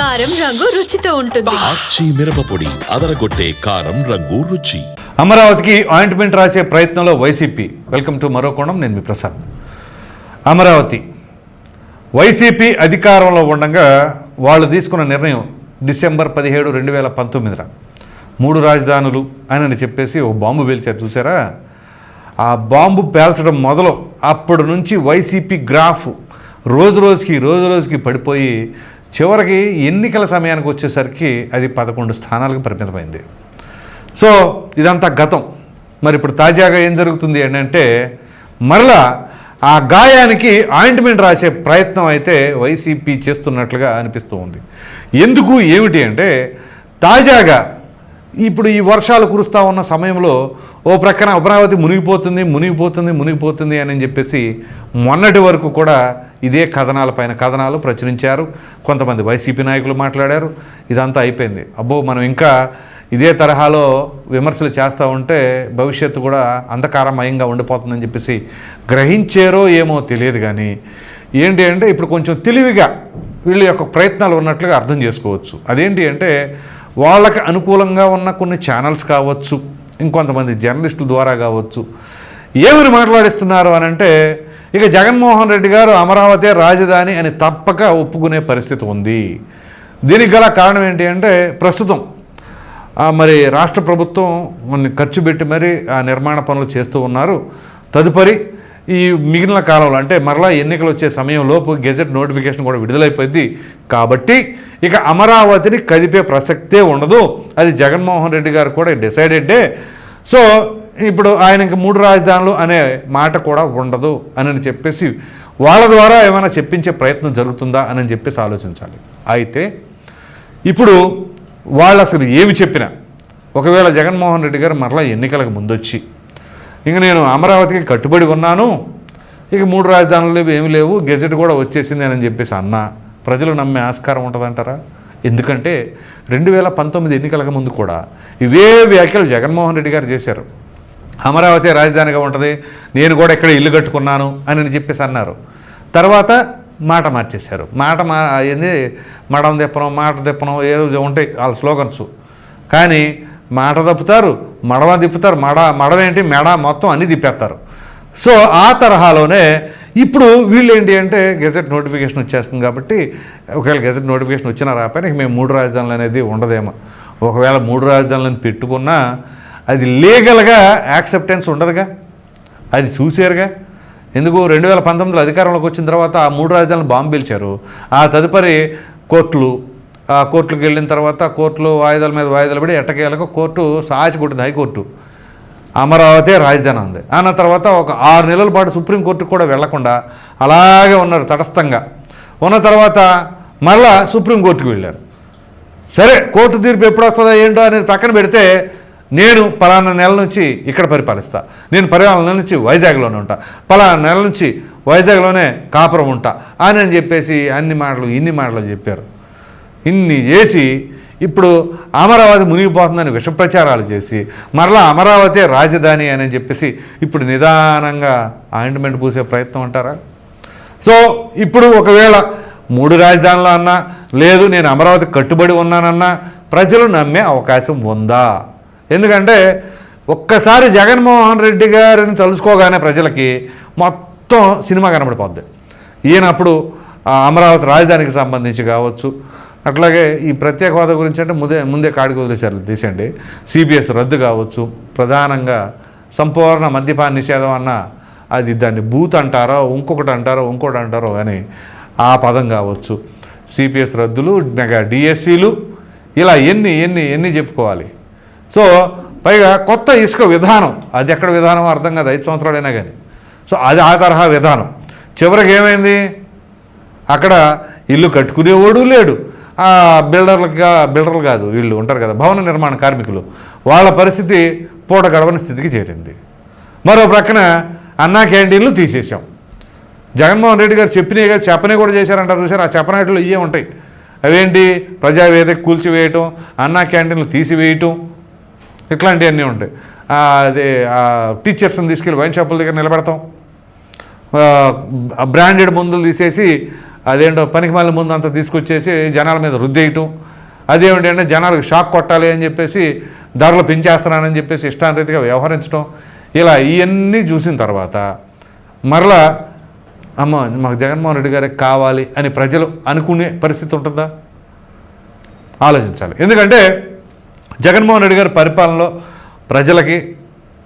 కారం రంగు రుచితో ఉంటుంది. ఆచి మిరపపొడి అదరగొట్టే కారం రంగు రుచి. అమరావతికి ఆయింట్మెంట్ రాసే ప్రయత్నంలో వైసీపీ. వెల్కమ్ టు మరో కోణం నేను మీ ప్రసాద్ అమరావతి. వైసీపీ అధికారంలో ఉండగా వాళ్ళు తీసుకున్న నిర్ణయం డిసెంబర్ పదిహేడు రెండు వేల పంతొమ్మిదిన. మూడు రాజధానులు అని చెప్పేసి ఓ బాంబు పేల్చారు చూసారా ఆ బాంబు పేల్చడం మొదలు అప్పటి నుంచి వైసీపీ గ్రాఫ్ రోజు రోజుకి రోజు రోజుకి పడిపోయి చివరికి ఎన్నికల సమయానికి వచ్చేసరికి అది పదకొండు స్థానాలకు పరిమితమైంది. సో ఇదంతా గతం. మరి ఇప్పుడు తాజాగా ఏం జరుగుతుంది ఏంటంటే అంటే మరలా ఆ గాయానికి ఆయింట్మెంట్ రాసే ప్రయత్నం అయితే వైసీపీ చేస్తున్నట్లుగా అనిపిస్తూ ఉంది. ఎందుకు ఏమిటి అంటే తాజాగా ఇప్పుడు ఈ వర్షాలు కురుస్తూ ఉన్న సమయంలో ఓ ప్రక్కన అమరావతి మునిగిపోతుంది మునిగిపోతుంది మునిగిపోతుంది అని చెప్పేసి మొన్నటి వరకు కూడా ఇదే కథనాలపైన కథనాలు ప్రచురించారు. కొంతమంది వైసీపీ నాయకులు మాట్లాడారు. ఇదంతా అయిపోయింది. అబ్బో మనం ఇంకా ఇదే తరహాలో విమర్శలు చేస్తూ ఉంటే భవిష్యత్తు కూడా అంధకారమయంగా ఉండిపోతుందని చెప్పేసి గ్రహించారో ఏమో తెలియదు కానీ ఏంటి అంటే ఇప్పుడు కొంచెం తెలివిగా వీళ్ళ యొక్క ప్రయత్నాలు ఉన్నట్లుగా అర్థం చేసుకోవచ్చు. అదేంటి అంటే వాళ్ళకి అనుకూలంగా ఉన్న కొన్ని ఛానల్స్ కావచ్చు ఇంకొంతమంది జర్నలిస్టుల ద్వారా కావచ్చు ఏమని మాట్లాడిస్తున్నారు అని అంటే ఇక జగన్మోహన్ రెడ్డి గారు అమరావతి రాజధాని అని తప్పక ఒప్పుకునే పరిస్థితి ఉంది. దీనికి గల కారణం ఏంటి అంటే ప్రస్తుతం మరి రాష్ట్ర ప్రభుత్వం కొన్ని ఖర్చు పెట్టి మరి ఆ నిర్మాణ పనులు చేస్తూ ఉన్నారు. తదుపరి ఈ మిగిలిన కాలంలో అంటే మరలా ఎన్నికలు వచ్చే సమయంలోపు గెజెట్ నోటిఫికేషన్ కూడా విడుదలైపోయింది. కాబట్టి ఇక అమరావతిని కదిపే ప్రసక్తే ఉండదు. అది జగన్మోహన్ రెడ్డి గారు కూడా డిసైడెడ్డే. సో ఇప్పుడు ఆయనకి మూడు రాజధానులు అనే మాట కూడా ఉండదు అని చెప్పేసి వాళ్ళ ద్వారా ఏమైనా చెప్పించే ప్రయత్నం జరుగుతుందా అని చెప్పేసి ఆలోచించాలి. అయితే ఇప్పుడు వాళ్ళు అసలు ఏమి చెప్పినా ఒకవేళ జగన్మోహన్ రెడ్డి గారు మరలా ఎన్నికలకు ముందొచ్చి ఇంక నేను అమరావతికి కట్టుబడి ఉన్నాను ఇక మూడు రాజధానులు లేవు ఏమి లేవు గెజెట్ కూడా వచ్చేసింది అని చెప్పేసి అన్న ప్రజలు నమ్మే ఆస్కారం ఉంటుందంటారా? ఎందుకంటే రెండు వేల పంతొమ్మిది ఎన్నికలకు ముందు కూడా ఇవే వ్యాఖ్యలు జగన్మోహన్ రెడ్డి గారు చేశారు. అమరావతి రాజధానిగా ఉంటుంది. నేను కూడా ఇక్కడ ఇల్లు కట్టుకున్నాను అని చెప్పేసి అన్నారు. తర్వాత మాట మార్చేశారు. మాట మా ఏంది? మడం తిప్పడం మాట తిప్పడం ఏదో ఉంటాయి వాళ్ళ స్లోగన్స్. కానీ మాట తప్పుతారు మడవ తిప్పుతారు మడ మడవేంటి మెడ మొత్తం అన్నీ తిప్పేస్తారు. సో ఆ తరహాలోనే ఇప్పుడు వీళ్ళు ఏంటి అంటే గెజెట్ నోటిఫికేషన్ వచ్చేస్తుంది కాబట్టి ఒకవేళ గెజెట్ నోటిఫికేషన్ వచ్చినా రాకపోయినా మేము మూడు రాజధానులు అనేది ఉండదేమో. ఒకవేళ మూడు రాజధానులను పెట్టుకున్నా అది లీగల్గా యాక్సెప్టెన్స్ ఉండదుగా? అది చూసారుగా ఎందుకు? రెండు వేల పంతొమ్మిదిలో అధికారంలోకి వచ్చిన తర్వాత ఆ మూడు రాజధానులు బాంబు పీల్చారు. ఆ తదుపరి కోర్టులు ఆ కోర్టులకు వెళ్ళిన తర్వాత కోర్టులు వాయిదాల మీద వాయిదాలు పడి ఎట్టకేలకు కోర్టు సాచి కొట్టింది హైకోర్టు. అమరావతి రాజధాని ఉంది. అన్న తర్వాత ఒక ఆరు నెలల పాటు సుప్రీంకోర్టుకు కూడా వెళ్ళకుండా అలాగే ఉన్నారు తటస్థంగా. ఉన్న తర్వాత మళ్ళా సుప్రీంకోర్టుకు వెళ్ళారు. సరే కోర్టు తీర్పు ఎప్పుడు వస్తుందో ఏంటో అనేది పక్కన పెడితే నేను పలానా నెల నుంచి ఇక్కడ పరిపాలిస్తా. నేను పలానా నెల నుంచి వైజాగ్లోనే ఉంటా. పలానా నెల నుంచి వైజాగ్లోనే కాపురం ఉంటా. అని అని చెప్పేసి అన్ని మాటలు ఇన్ని మాటలు చెప్పారు. ఇన్ని చేసి ఇప్పుడు అమరావతి మునిగిపోతుందని విష ప్రచారాలు చేసి మరలా అమరావతి రాజధాని అని చెప్పేసి ఇప్పుడు నిదానంగా ఆయింట్మెంట్ పూసే ప్రయత్నం అంటారా? సో ఇప్పుడు ఒకవేళ మూడు రాజధానులు అన్నా లేదు నేను అమరావతి కట్టుబడి ఉన్నానన్నా ప్రజలు నమ్మే అవకాశం ఉందా? ఎందుకంటే ఒక్కసారి జగన్మోహన్ రెడ్డి గారిని తలుసుకోగానే ప్రజలకి మొత్తం సినిమా కనబడిపోద్ది. ఈయనప్పుడు అమరావతి రాజధానికి సంబంధించి కావచ్చు అట్లాగే ఈ ప్రత్యేక హోదా గురించి అంటే ముందే ముందే కాడికి వదిలేశారు తీసండి సిబిఎస్ రద్దు కావచ్చు ప్రధానంగా సంపూర్ణ మద్యపాన నిషేధం అన్న అది దాన్ని బూత్ అంటారో ఇంకొకటి అంటారో ఇంకోటి అంటారో అని ఆ పదం కావచ్చు. సిపిఎస్ రద్దులు మెగా డిఎస్సీలు ఇలా ఎన్ని ఎన్ని ఎన్ని చెప్పుకోవాలి? సో పైగా కొత్త ఇసుక విధానం అది ఎక్కడ విధానం అర్థం కాదు ఐదు సంవత్సరాలైనా కానీ. సో అది ఆ తరహా విధానం. చివరికి ఏమైంది? అక్కడ ఇల్లు కట్టుకునేవాడు లేడు. ఆ బిల్డర్లకు బిల్డర్లు కాదు వీళ్ళు ఉంటారు కదా భవన నిర్మాణ కార్మికులు. వాళ్ళ పరిస్థితి పూట గడవని స్థితికి చేరింది. మరో ప్రక్కన అన్నా క్యాంటీన్లు తీసేసాం జగన్మోహన్ రెడ్డి గారు చెప్పినవి కదా చెప్పనే కూడా చేశారంటారు చూసారు ఆ చెప్పనట్లు ఇవే ఉంటాయి. అవేంటి? ప్రజావేదిక కూల్చివేయటం అన్నా క్యాంటీన్లు తీసివేయటం ఇట్లాంటివన్నీ ఉంటాయి. అది అదే టీచర్స్ని తీసుకెళ్ళి వైన్ షాపుల దగ్గర నిలబెడతాం. ఆ, బ్రాండెడ్ మందులు తీసేసి అదేంటో పనికిమాల ముందు అంతా తీసుకొచ్చేసి జనాల మీద రుద్దేయటం. అదేమిటి అంటే జనాలకు షాక్ కొట్టాలి అని చెప్పేసి ధరలు పెంచేస్తున్నానని చెప్పేసి ఇష్టానరీతిగా వ్యవహరించడం ఇలా ఇవన్నీ చూసిన తర్వాత మరలా అమ్మ మాకు జగన్మోహన్ రెడ్డి గారికి కావాలి అని ప్రజలు అనుకునే పరిస్థితి ఉంటుందా? ఆలోచించాలి. ఎందుకంటే జగన్మోహన్ రెడ్డి గారి పరిపాలనలో ప్రజలకి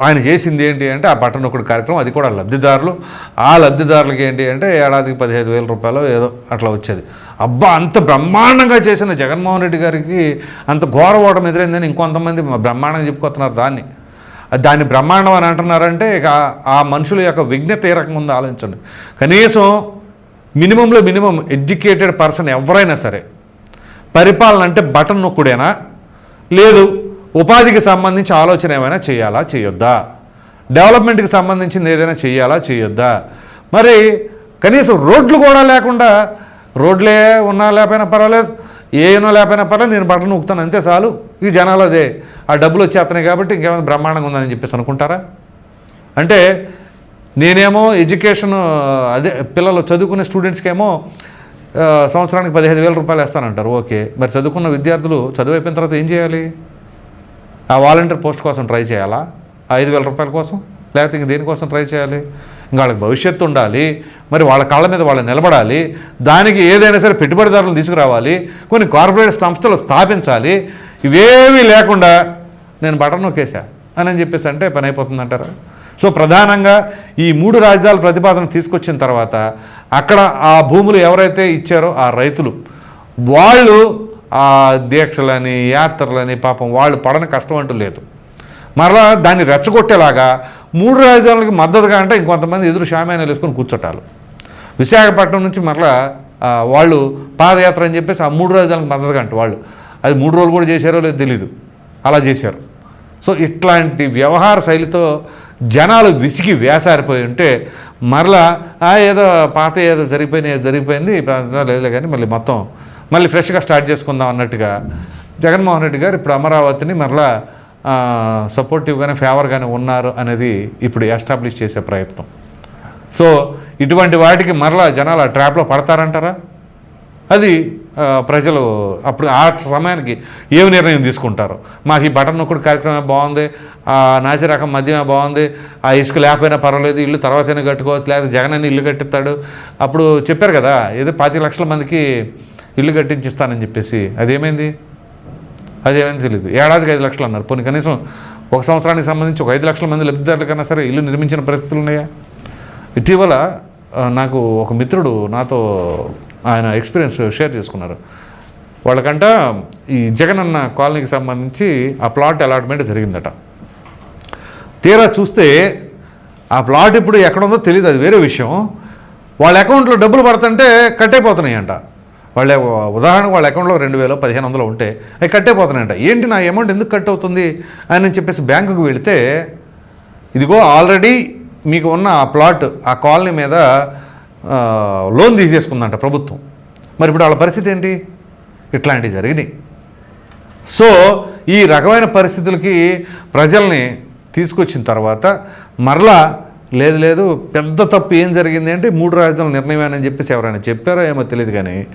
ఆయన చేసింది ఏంటి అంటే ఆ బటన్ ఒకటి కార్యక్రమం అది కూడా లబ్ధిదారులు. ఆ లబ్ధిదారులకి ఏంటి అంటే ఏడాదికి పదిహేను వేల రూపాయలు ఏదో అట్లా వచ్చేది. అబ్బా అంత బ్రహ్మాండంగా చేసిన జగన్మోహన్ రెడ్డి గారికి అంత ఘోర ఓటమి ఎదురైందని ఇంకొంతమంది బ్రహ్మాండంగా చెప్పుకొస్తున్నారు దాన్ని. దాన్ని బ్రహ్మాండం అని అంటున్నారంటే ఇక ఆ- మనుషుల యొక్క విజ్ఞత ఏ రకంగా ఆలోచించండి. కనీసం మినిమంలో మినిమం ఎడ్యుకేటెడ్ పర్సన్ ఎవరైనా సరే పరిపాలన అంటే బటన్ నొక్కుడేనా? లేదు. ఉపాధికి సంబంధించి ఆలోచన ఏమైనా చేయాలా? చేయొద్దా. డెవలప్మెంట్కి సంబంధించింది ఏదైనా చేయాలా? చేయొద్దా. మరి కనీసం రోడ్లు కూడా లేకుండా రోడ్లే ఉన్నా లేకపోయినా పర్వాలేదు ఏనో లేకపోయినా పర్వాలేదు నేను బట్టలు నూకుతాను అంతే చాలు. ఈ జనాలు అదే. ఆ డబ్బులు వచ్చేస్తున్నాయి కాబట్టి ఇంకేమైనా బ్రహ్మాండంగా ఉందని చెప్పేసి అనుకుంటారా? అంటే నేనేమో ఎడ్యుకేషన్ అదే పిల్లలు చదువుకునే స్టూడెంట్స్కేమో సంవత్సరానికి పదిహేను వేల రూపాయలు వేస్తానంటారు ఓకే. మరి చదువుకున్న విద్యార్థులు చదువు అయిపోయిన తర్వాత ఏం చేయాలి? ఆ వాలంటీర్ పోస్ట్ కోసం ట్రై చేయాలా? ఐదు వేల రూపాయల కోసం? లేకపోతే ఇంక దేనికోసం ట్రై చేయాలి? ఇంకా వాళ్ళకి భవిష్యత్తు ఉండాలి మరి వాళ్ళ కాళ్ళ మీద వాళ్ళు నిలబడాలి దానికి ఏదైనా సరే పెట్టుబడిదారులను తీసుకురావాలి కొన్ని కార్పొరేట్ సంస్థలు స్థాపించాలి ఇవేమీ లేకుండా నేను బటన్ నొక్కేసా అని చెప్పేసి అంటే పని అయిపోతుందంటారా? సో ప్రధానంగా ఈ మూడు రాజధానుల ప్రతిపాదన తీసుకొచ్చిన తర్వాత అక్కడ ఆ భూములు ఎవరైతే ఇచ్చారో ఆ రైతులు వాళ్ళు ఆ దీక్షలని యాత్రలని పాపం వాళ్ళు పడని కష్టం అంటూ లేదు. మరలా దాన్ని రెచ్చగొట్టేలాగా మూడు రాజధానులకి మద్దతుగా అంటే ఇంకొంతమంది ఎదురు షామేనాలు వేసుకొని కూర్చోటాలు. విశాఖపట్నం నుంచి మరలా వాళ్ళు పాదయాత్ర అని చెప్పేసి ఆ మూడు రాజధానులకు మద్దతుగా అంటే వాళ్ళు. అది మూడు రోజులు కూడా చేశారో లేదో తెలీదు. అలా చేశారు. సో ఇట్లాంటి వ్యవహార శైలితో జనాలు విసిగి వేసారిపోయి ఉంటే మరలా "ఆ, ఏదో పాత ఏదో జరిగిపోయింది ఏదో జరిగిపోయింది లేదులే కానీ మళ్ళీ మొత్తం మళ్ళీ ఫ్రెష్గా స్టార్ట్ చేసుకుందాం అన్నట్టుగా జగన్మోహన్ రెడ్డి గారు ఇప్పుడు అమరావతిని మరలా సపోర్టివ్గానే ఫేవర్గానే ఉన్నారు అనేది ఇప్పుడు ఎస్టాబ్లిష్ చేసే ప్రయత్నం. సో ఇటువంటి వాటికి మరలా జనాలు ఆ ట్రాప్లో పడతారంటారా? అది ప్రజలు అప్పుడు ఆ సమయానికి ఏమి నిర్ణయం తీసుకుంటారు? మాకు ఈ బటన్ నొక్కుడు కార్యక్రమం బాగుంది ఆ నాసిరకం మద్యమే బాగుంది ఆ ఇసుక లేకపోయినా పర్వాలేదు ఇల్లు తర్వాతైనా కట్టుకోవచ్చు లేకపోతే జగన్ ఇల్లు కట్టిస్తాడు. అప్పుడు చెప్పారు కదా ఏదో పాతి లక్షల మందికి ఇల్లు కట్టించిస్తానని చెప్పేసి. అదేమైంది? అదేమైంది తెలియదు ఏడాదికి ఐదు లక్షలు అన్నారు. పోనీ కనీసం ఒక సంవత్సరానికి సంబంధించి ఒక ఐదు లక్షల మంది లబ్ధిదారుల కన్నా సరే ఇల్లు నిర్మించిన పరిస్థితులు ఉన్నాయా? ఇటీవల నాకు ఒక మిత్రుడు నాతో ఆయన ఎక్స్పీరియన్స్ షేర్ చేసుకున్నారు. వాళ్ళకంట ఈ జగనన్న కాలనీకి సంబంధించి ఆ ప్లాట్ అలాట్మెంట్ జరిగిందట. తీరా చూస్తే ఆ ప్లాట్ ఇప్పుడు ఎక్కడుందో తెలియదు అది వేరే విషయం. వాళ్ళ అకౌంట్లో డబ్బులు పడుతుంటే కట్టయిపోతున్నాయంట వాళ్ళ ఉదాహరణకు వాళ్ళ అకౌంట్లో రెండు వేలు పదిహేను వందలు ఉంటే అవి కట్టయిపోతున్నాయంట ఏంటి నా అమౌంట్ ఎందుకు కట్ అవుతుంది అని చెప్పేసి బ్యాంకుకు వెళితే ఇదిగో ఆల్రెడీ మీకు ఉన్న ఆ ప్లాట్ ఆ కాలనీ మీద లోన్ తీసేసుకుందంట ప్రభుత్వం. మరి ఇప్పుడు వాళ్ళ పరిస్థితి ఏంటి? ఇట్లాంటివి జరిగినాయి. సో ఈ రకమైన పరిస్థితులకి ప్రజల్ని తీసుకొచ్చిన తర్వాత మరలా లేదు లేదు పెద్ద తప్పు ఏం జరిగింది అంటే మూడు రాజధానుల నిర్ణయం అని చెప్పేసి ఎవరైనా చెప్పారో ఏమో తెలియదు కానీ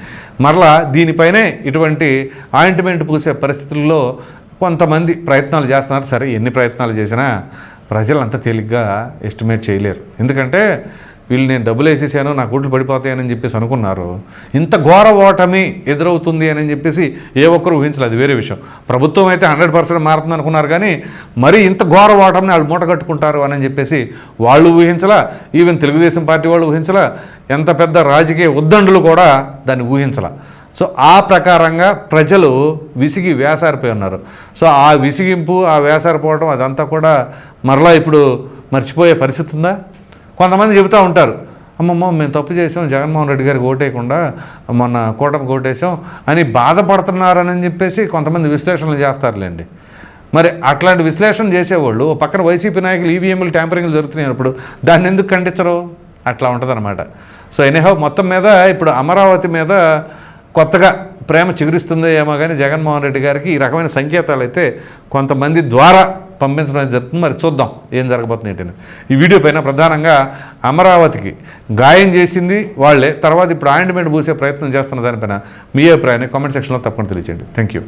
మరలా దీనిపైనే ఇటువంటి ఆయింట్మెంట్ పూసే పరిస్థితుల్లో కొంతమంది ప్రయత్నాలు చేస్తున్నారు. సరే ఎన్ని ప్రయత్నాలు చేసినా ప్రజలు అంత తేలిగ్గా ఎస్టిమేట్ చేయలేరు. ఎందుకంటే వీళ్ళు నేను డబ్బులు వేసేసాను నా గుడ్లు పడిపోతాయని చెప్పేసి అనుకున్నారు. ఇంత ఘోర ఓటమి ఎదురవుతుంది అని చెప్పేసి ఏ ఒక్కరు ఊహించలేదు అది వేరే విషయం. ప్రభుత్వం అయితే హండ్రెడ్ పర్సెంట్ మారుతుంది అనుకున్నారు కానీ మరీ ఇంత ఘోర ఓటమిని వాళ్ళు మూట కట్టుకుంటారు అని చెప్పేసి వాళ్ళు ఊహించలా ఈవెన్ తెలుగుదేశం పార్టీ వాళ్ళు ఊహించలా ఎంత పెద్ద రాజకీయ ఉద్దండులు కూడా దాన్ని ఊహించలా. సో ఆ ప్రకారంగా ప్రజలు విసిగి వేసారిపోయి ఉన్నారు. సో ఆ విసిగింపు ఆ వేసారిపోవడం అదంతా కూడా మరలా ఇప్పుడు మర్చిపోయే పరిస్థితి ఉందా? కొంతమంది చెబుతూ ఉంటారు అమ్మమ్మ మేము తప్పు చేసాం జగన్మోహన్ రెడ్డి గారికి ఓటేయకుండా మొన్న కూటమి ఓటేసాం అని బాధపడుతున్నారని చెప్పేసి కొంతమంది విశ్లేషణలు చేస్తారులేండి. మరి అట్లాంటి విశ్లేషణ చేసేవాళ్ళు పక్కన వైసీపీ నాయకులు ఈవీఎంలు ట్యాంపరింగ్లు జరుగుతున్నాయినప్పుడు దాన్ని ఎందుకు ఖండించరు? అట్లా ఉంటుందన్నమాట. సో ఎనీహౌ మొత్తం మీద ఇప్పుడు అమరావతి మీద కొత్తగా ప్రేమ చిగురిస్తుందో ఏమో కానీ జగన్మోహన్ రెడ్డి గారికి ఈ రకమైన సంకేతాలు అయితే కొంతమంది ద్వారా పంపించడం అనేది జరుగుతుంది. మరి చూద్దాం ఏం జరగబోతుంది ఏంటని. ఈ వీడియో పైన ప్రధానంగా అమరావతికి గాయం చేసింది వాళ్ళే. తర్వాత ఇప్పుడు ఆయింట్మెంట్ పూసే ప్రయత్నం చేస్తున్న దానిపైన మీ అభిప్రాయాన్ని కామెంట్ సెక్షన్లో తప్పకుండా తెలియచేయండి. Thank you